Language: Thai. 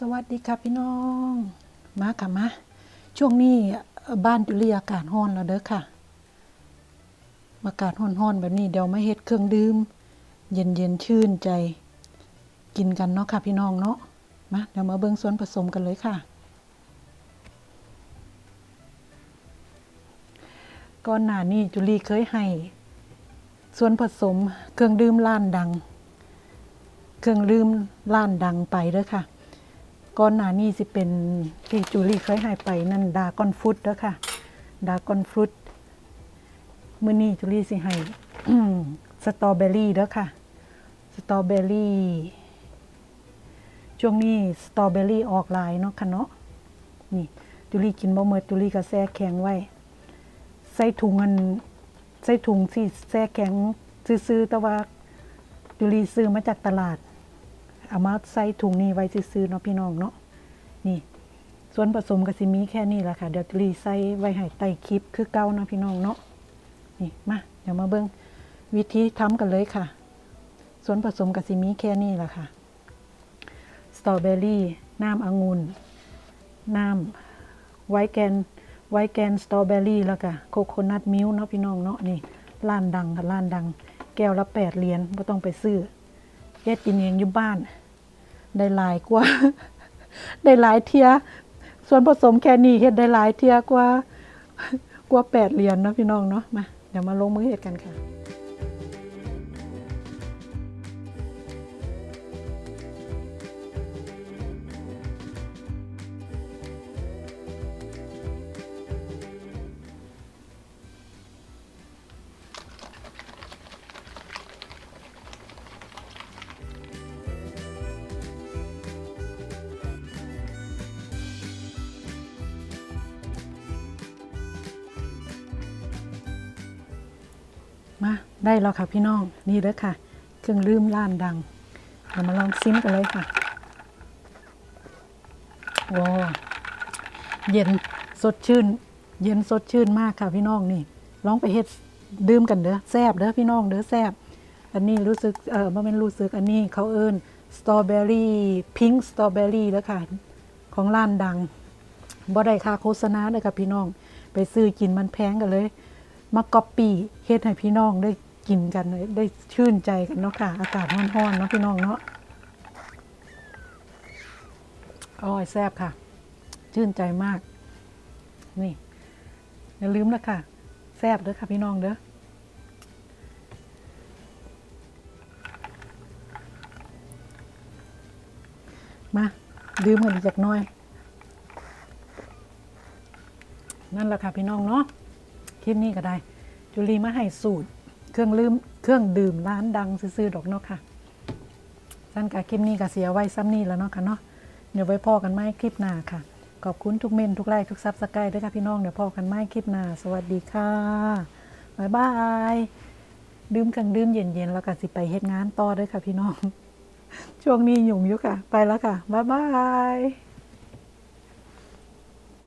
สวัสดีค่ะพี่น้อง มาค่ะมาช่วงนี้บ้านจุลีอากาศร้อนแล้วเด้อค่ะ อากาศร้อนๆแบบนี้เดี๋ยวมาเฮ็ดเครื่องดื่ม เย็นๆชื่นใจ กินกันเนาะค่ะพี่น้องเนาะมาเดี๋ยวมาเบิ่งส่วนผสมกันเลยค่ะ ก่อนหน้านี้จุลีเคยให้ ส่วนผสมเครื่องดื่มล้านดัง เครื่องดื่มล้านดังไปเด้อค่ะ ก่อนหน้านี้สิเป็นที่จูลี่เคยให้ไปนั่นดากอนฟรุตเด้อค่ะ ดากอนฟรุตมื้อนี้จูลี่สิให้สตรอเบอรี่เด้อค่ะ สตรอเบอรี่ ช่วงนี้สตรอเบอรี่ออกหลายเนาะค่ะเนาะ นี่จูลี่กินบ่หมดจูลี่ก็แช่แข็งไว้ ใส่ถุงอันใส่ถุงที่แช่แข็งซื้อๆแต่ว่าจูลี่ซื้อมาจากตลาด เอามาใส่ถุงนี้ไว้ซื้อๆเนาะพี่น้องเนาะนี่ ส่วนผสมก็สิมีแค่นี้แหละค่ะ เดี๋ยวรีใส่ไว้ให้ใต้คลิปคือเก่าเนาะพี่น้องเนาะนี่มาเดี๋ยวมาเบิ่งวิธีทำกันเลยค่ะ ส่วนผสมก็สิมีแค่นี้แหละค่ะสตรอเบอรี่น้ำองุ่นน้ำไวแกนไวแกนสตรอเบอรี่แล้วก็โคโคนัทมิลค์เนาะพี่น้องเนาะนี่ร้านดังค่ะร้านดัง แก้วละแปดเหรียญไม่ต้องไปซื้อเฮ็ดกินเองอยู่บ้าน ได้หลายกว่า ได้หลายเทีย ส่วนผสมแค่นี้เฮ็ดได้หลายเทียกว่ากว่าแปดเหรียญเนาะพี่น้องเนาะมาเดี๋ยวมาลงมือเฮ็ดกันค่ะ มาได้แล้วค่ะพี่น้องนี่เด้อค่ะ เครื่องลืมล้านดังเรามาลองซิมกันเลยค่ะโอ้เย็นสดชื่น เย็นสดชื่นมากค่ะพี่น้องนี่ลองไปเฮ็ดดื่มกันเด้อแซบเด้อพี่น้องเด้อแซบอันนี้รู้สึกเออบ่แม่นรู้สึกอันนี้เขาเอิ้นสตรอเบอรี่พิงค์สตรอเบอรี่แล้วค่ะ ของร้านดังบ่ได้ค่าโฆษณาเลยค่ะพี่น้อง ไปซื้อกินมันแพงกันเลย มาก๊อปปี้เฮ็ดให้พี่น้องได้กินกันได้ชื่นใจกันเนาะค่ะ อากาศร้อนๆเนาะพี่น้องเนาะอร่อยแซ่บค่ะ ชื่นใจมาก นี่ อย่าลืมนะค่ะ แซ่บเด้อค่ะพี่น้องเด้อมาดื่มกันอีกจักน้อย นั่นแหละค่ะพี่น้องเนาะ คลิปนี้ก็ได้ จุลีมาให้สูตร เครื่องลืมเครื่องดื่มร้านดังซื้อๆดอกเนาะค่ะสั้นกับคลิปนี้ก็เสียไว้ซ้ำนี่แล้วเนาะค่ะเนาะเดี๋ยวไว้พอกันไหมคลิปหน้าค่ะ ขอบคุณทุกเมนทุกไลค์ทุกซับสไครต์ด้วยค่ะพี่น้องเดี๋ยวพอกันไหมคลิปหน้า สวัสดีค่ะบายบายดื่มเครื่องดื่มเย็นๆแล้วก็สิไปเฮ็ดงานต่อด้วยค่ะพี่น้อง ช่วงนี้ยุ่งอยู่ค่ะ ไปแล้วค่ะบายบาย